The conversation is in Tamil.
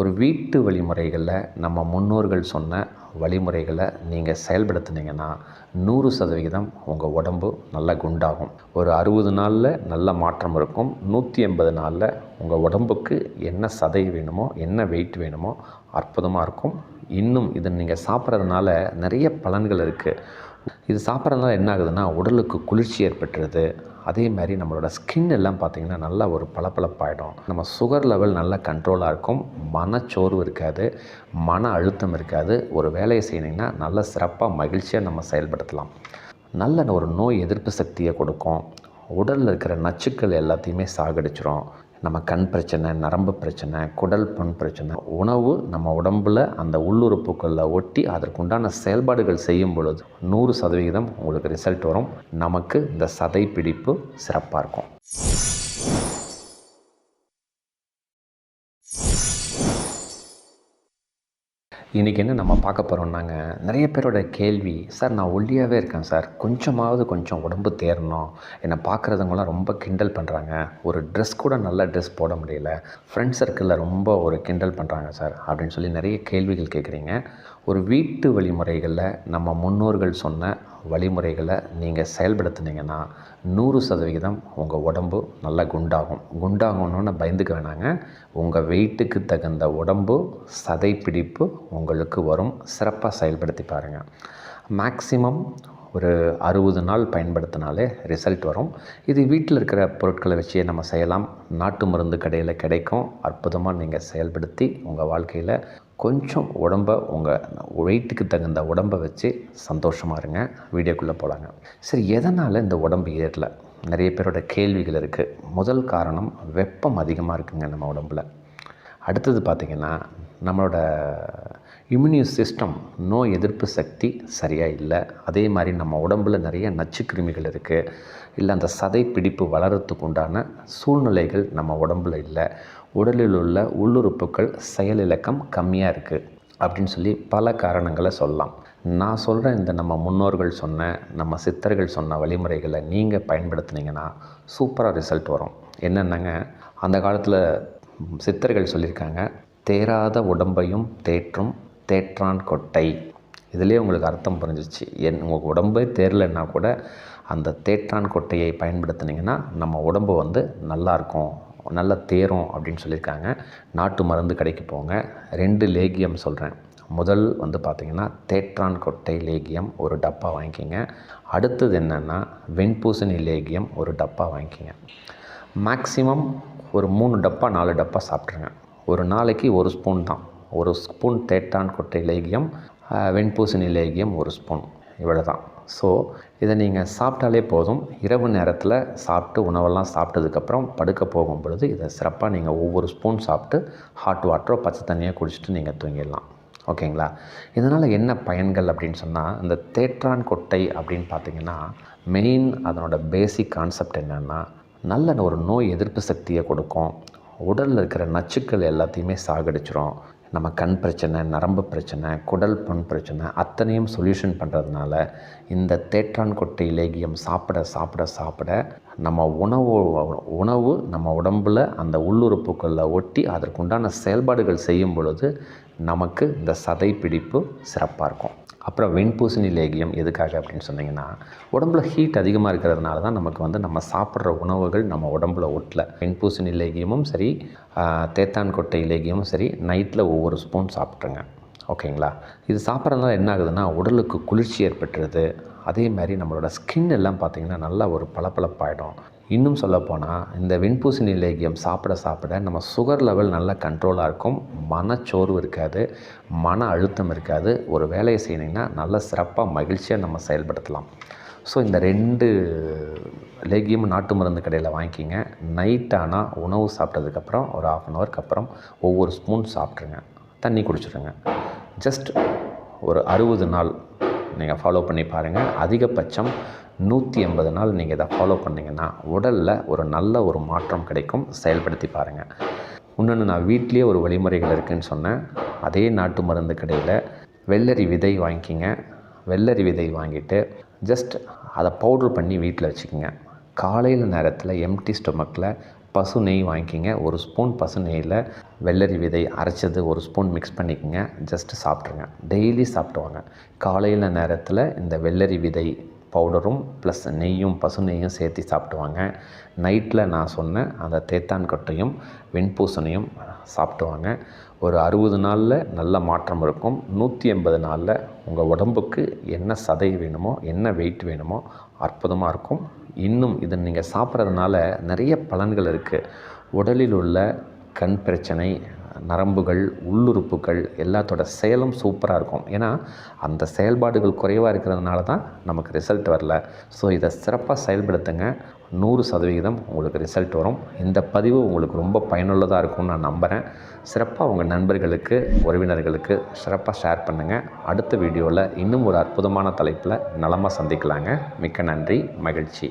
ஒரு வீட்டு வழிமுறைகளில் நம்ம முன்னோர்கள் சொன்ன வழிமுறைகளை நீங்கள் செயல்படுத்துனீங்கன்னா நூறு சதவிகிதம் உங்கள் உடம்பு நல்லா குண்டாகும். ஒரு அறுபது நாளில் நல்ல மாற்றம் இருக்கும். நூற்றி எண்பது நாளில் உங்கள் உடம்புக்கு என்ன சதை வேணுமோ என்ன வெயிட் வேணுமோ அற்புதமாக இருக்கும். இன்னும் இதை நீங்கள் சாப்பிட்றதுனால நிறைய பலன்கள் இருக்குது இது சாப்பிட்றதுனால என்ன ஆகுதுன்னா உடலுக்கு குளிர்ச்சி ஏற்பட்டுருது. அதே மாதிரி நம்மளோட ஸ்கின் எல்லாம் பார்த்திங்கன்னா நல்லா ஒரு பளபளப்பாயிடும். நம்ம சுகர் லெவல் நல்லா கண்ட்ரோலாக இருக்கும். மனச்சோர்வு இருக்காது. மன அழுத்தம் இருக்காது. ஒரு வேலையை செய்யணுங்கன்னா நல்ல சிறப்பாக மகிழ்ச்சியாக நம்ம செயல்படுத்தலாம். நல்ல ஒரு நோய் எதிர்ப்பு சக்தியை கொடுக்கும். உடலில் இருக்கிற நச்சுக்கள் எல்லாத்தையுமே சாகடிச்சிரும். நம்ம கண் பிரச்சனை நரம்பு பிரச்சனை குடல் புண் பிரச்சனை உணவு நம்ம உடம்பில் அந்த உள்ளுறுப்புக்களில் ஒட்டி அதற்குண்டான செயல்பாடுகள் செய்யும் பொழுது நூறு சதவிகிதம் உங்களுக்கு ரிசல்ட் வரும். நமக்கு இந்த சதை பிடிப்பு சிறப்பாக இருக்கும். இன்றைக்கி என்ன நம்ம பார்க்க போகிறோம்னாங்க நிறைய பேரோட கேள்வி சார் நான் ஒல்லியாகவே இருக்கேன் சார். கொஞ்சமாவது கொஞ்சம் உடம்பு தேரணும் என்னை பார்க்குறவங்களாம் ரொம்ப கிண்டல் பண்ணுறாங்க ஒரு ட்ரெஸ் கூட நல்ல ட்ரெஸ் போட முடியல. ஃப்ரெண்ட் சர்க்கிளில் ரொம்ப ஒரு கிண்டல் பண்ணுறாங்க சார். அப்படின்னு சொல்லி நிறைய கேள்விகள் கேட்குறீங்க. ஒரு வீட்டு வழிமுறைகளில் நம்ம முன்னோர்கள் சொன்ன வழிமுறைகளை நீங்கள் செயல்படுத்துனீங்கன்னா நூறு சதவிகிதம் உங்கள் உடம்பு நல்லா குண்டாகும். குண்டாகணுன்னு பயந்துக்க வேணாங்க. உங்கள் வெயிட்டுக்கு தகுந்த உடம்பு சதைப்பிடிப்பு உங்களுக்கு வரும். சிறப்பாக செயல்படுத்தி பாருங்கள் மேக்சிமம் ஒரு அறுபது நாள் பயன்படுத்தினாலே ரிசல்ட் வரும். இது வீட்டில் இருக்கிற பொருட்களை வச்சே நம்ம செய்யலாம். நாட்டு மருந்து கடையில் கிடைக்கும். அற்புதமாக நீங்கள் செயல்படுத்தி உங்கள் வாழ்க்கையில் கொஞ்சம் உடம்பை உங்கள் வெயிட்டுக்கு தகுந்த உடம்பை வச்சு சந்தோஷமாக இருங்க. வீடியோக்குள்ளே போகலாங்க சரி எதனால் இந்த உடம்பு ஏறல? நிறைய பேரோட கேள்விகள் இருக்குது முதல் காரணம் வெப்பம் அதிகமாக இருக்குங்க நம்ம உடம்புல. அடுத்தது பார்த்திங்கன்னா நம்மளோட இம்யூனி சிஸ்டம் நோய் எதிர்ப்பு சக்தி சரியாக இல்லை. அதே மாதிரி நம்ம உடம்பில் நிறைய நச்சுக்கிருமிகள் இருக்குது இல்லை அந்த சதை பிடிப்பு வளரத்துக்கு உண்டான சூழ்நிலைகள் நம்ம உடம்பில் இல்லை. உடலில் உள்ள உள்ளுறுப்புகள் செயலிழக்கம் கம்மியாக இருக்குது அப்படின்னு சொல்லி பல காரணங்களை சொல்லலாம். நான் சொல்கிற இந்த நம்ம முன்னோர்கள் சொன்ன நம்ம சித்தர்கள் சொன்ன வழிமுறைகளை நீங்கள் பயன்படுத்துனீங்கன்னா சூப்பராக ரிசல்ட் வரும். என்னென்னங்க? அந்த காலத்தில் சித்தர்கள் சொல்லியிருக்காங்க தேராத உடம்பையும் தேற்றும் தேற்றான் கொட்டை. இதிலே உங்களுக்கு அர்த்தம் புரிஞ்சிச்சு என் உங்கள் உடம்பே தெரிலன்னா கூட அந்த தேற்றான் கொட்டையை பயன்படுத்துனீங்கன்னா நம்ம உடம்பு வந்து நல்லாயிருக்கும் நல்ல தேரும் அப்படின்னு சொல்லியிருக்காங்க. நாட்டு மருந்து கடைக்கு போங்க. ரெண்டு லேகியம் சொல்கிறேன் முதல் வந்து பார்த்திங்கன்னா தேற்றான் கொட்டை லேகியம் ஒரு டப்பா வாங்கிக்கிங்க. அடுத்தது என்னென்னா வெண்பூசணி லேகியம் ஒரு டப்பா வாங்கிக்கிங்க. மேக்ஸிமம் ஒரு மூணு டப்பா நாலு டப்பா சாப்பிட்ருங்க ஒரு நாளைக்கு ஒரு ஸ்பூன் தான். ஒரு ஸ்பூன் தேட்டான் கொட்டை லேகியம் வெண்பூசணி லேகியம் ஒரு ஸ்பூன் இவ்வளோ தான் ஸோ இதை நீங்கள் சாப்பிட்டாலே போதும். இரவு நேரத்தில் சாப்பிட்டு உணவெல்லாம் சாப்பிட்டதுக்கப்புறம் படுக்க போகும் பொழுது இதை சிறப்பாக நீங்கள் ஒவ்வொரு ஸ்பூன் சாப்பிட்டு ஹாட் வாட்டரோ பச்சை தண்ணியோ குடிச்சிட்டு நீங்கள் தூங்கிடலாம். ஓகேங்களா? இதனால் என்ன பயன்கள் அப்படின்னு சொன்னால் இந்த தேற்றான் கொட்டை அப்படின்னு பார்த்தீங்கன்னா மெயின் அதனோட பேசிக் கான்செப்ட் என்னென்னா நல்ல ஒரு நோய் எதிர்ப்பு சக்தியை கொடுக்கும். உடலில் இருக்கிற நச்சுக்கள் எல்லாத்தையுமே சாகடிச்சிரும். நம்ம கண் பிரச்சனை நரம்பு பிரச்சனை குடல் புண் பிரச்சனை அத்தனையும் சொல்யூஷன் பண்ணுறதுனால இந்த தேற்றான் கொட்டை இலேகியம் சாப்பிட சாப்பிட சாப்பிட நம்ம உணவு உணவு நம்ம உடம்பில் அந்த உள்ளுறுப்புக்களில் ஒட்டி அதற்குண்டான செயல்பாடுகள் செய்யும் பொழுது நமக்கு இந்த சதை பிடிப்பு சிறப்பாக இருக்கும். அப்புறம் வெண்பூசணி லேகியம் எதுக்காக அப்படின்னு சொன்னிங்கன்னா உடம்புல ஹீட் அதிகமாக இருக்கிறதுனால தான் நமக்கு வந்து நம்ம சாப்பிட்ற உணவுகள் நம்ம உடம்புல ஒட்டல. வெண்பூசணி லேகியமும் சரி தேத்தான் கொட்டை லேகியமும் சரி நைட்டில் ஒவ்வொரு ஸ்பூன் சாப்பிட்ருங்க ஓகேங்களா? இது சாப்பிட்றதுனால என்ன ஆகுதுன்னா உடலுக்கு குளிர்ச்சி ஏற்பட்டுருது. அதே மாதிரி நம்மளோட ஸ்கின் எல்லாம் பார்த்திங்கன்னா நல்லா ஒரு பளபளப்பாயிடும். இன்னும் சொல்லப்போனால் இந்த வெண்பூசணி லேகியம் சாப்பிட சாப்பிட நம்ம சுகர் லெவல் நல்லா கண்ட்ரோலாக இருக்கும். மனச்சோர்வு இருக்காது மன அழுத்தம் இருக்காது. ஒரு வேலையை செய்யணுங்கன்னா நல்ல சிறப்பாக மகிழ்ச்சியாக நம்ம செயல்படுத்தலாம். ஸோ இந்த ரெண்டு லேகியம் நாட்டு மருந்து கடையில் வாங்கிக்கிங்க. நைட் ஆனால் உணவு சாப்பிட்டதுக்கப்புறம் ஒரு ஆஃப் அன் ஹவருக்கு அப்புறம் ஒவ்வொரு ஸ்பூன் சாப்பிட்ருங்க தண்ணி குடிச்சிடுங்க ஜஸ்ட் ஒரு அறுபது நாள் நீங்கள் ஃபாலோ பண்ணி பாருங்கள் அதிகபட்சம் நூற்றி எண்பது நாள் நீங்கள் இதை ஃபாலோ பண்ணிங்கன்னா உடலில் ஒரு நல்ல ஒரு மாற்றம் கிடைக்கும். செயல்படுத்தி பாருங்கள் இன்னொன்று நான் வீட்லேயே ஒரு வழிமுறைகள் இருக்குதுன்னு சொன்னேன். அதே நாட்டு மருந்து கடையில் வெள்ளரி விதை வாங்கிக்கிங்க. வெள்ளரி விதை வாங்கிட்டு ஜஸ்ட் அதை பவுட்ரு பண்ணி வீட்டில் வச்சுக்கோங்க. காலையில் நேரத்தில் எம்டி ஸ்டொமக்கில் பசு நெய் வாங்கிக்கிங்க. ஒரு ஸ்பூன் பசு நெய்யில் வெள்ளரி விதை அரைச்சது ஒரு ஸ்பூன் மிக்ஸ் பண்ணிக்கோங்க. ஜஸ்ட்டு சாப்பிட்ருங்க. டெய்லி சாப்பிடுவாங்க காலையில் நேரத்தில் இந்த வெள்ளரி விதை பவுடரும் ப்ளஸ் நெய்யும் பசு நெய்யும் சேர்த்து சாப்பிடுவாங்க நைட்டில் நான் சொன்ன அந்த தேத்தான் கொட்டையும் வெண்பூசணையும் சாப்பிடுவாங்க ஒரு அறுபது நாளில் நல்ல மாற்றம் இருக்கும். நூற்றி எண்பது நாளில் உங்கள் உடம்புக்கு என்ன சதை வேணுமோ என்ன வெயிட் வேணுமோ அற்புதமாக இருக்கும். இன்னும் இதை நீங்கள் சாப்பிட்றதுனால நிறைய பலன்கள் இருக்குது உடலில் உள்ள கண் பிரச்சனை நரம்புகள் உள்ளுறுப்புகள் எல்லாத்தோட செயலும் சூப்பராக இருக்கும். ஏன்னா அந்த செயல்பாடுகள் குறைவாக இருக்கிறதுனால தான் நமக்கு ரிசல்ட் வரல. ஸோ இதை சிறப்பாக செயல்படுத்துங்க. நூறு சதவிகிதம் உங்களுக்கு ரிசல்ட் வரும். இந்த பதிவு உங்களுக்கு ரொம்ப பயனுள்ளதாக இருக்கும்னு நான் நம்புகிறேன் சிறப்பாக உங்கள் நண்பர்களுக்கு உறவினர்களுக்கு சிறப்பாக ஷேர் பண்ணுங்கள் அடுத்த வீடியோவில் இன்னும் ஒரு அற்புதமான தலைப்பில் நலமாக சந்திக்கலாங்க. மிக்க நன்றி மகிழ்ச்சி.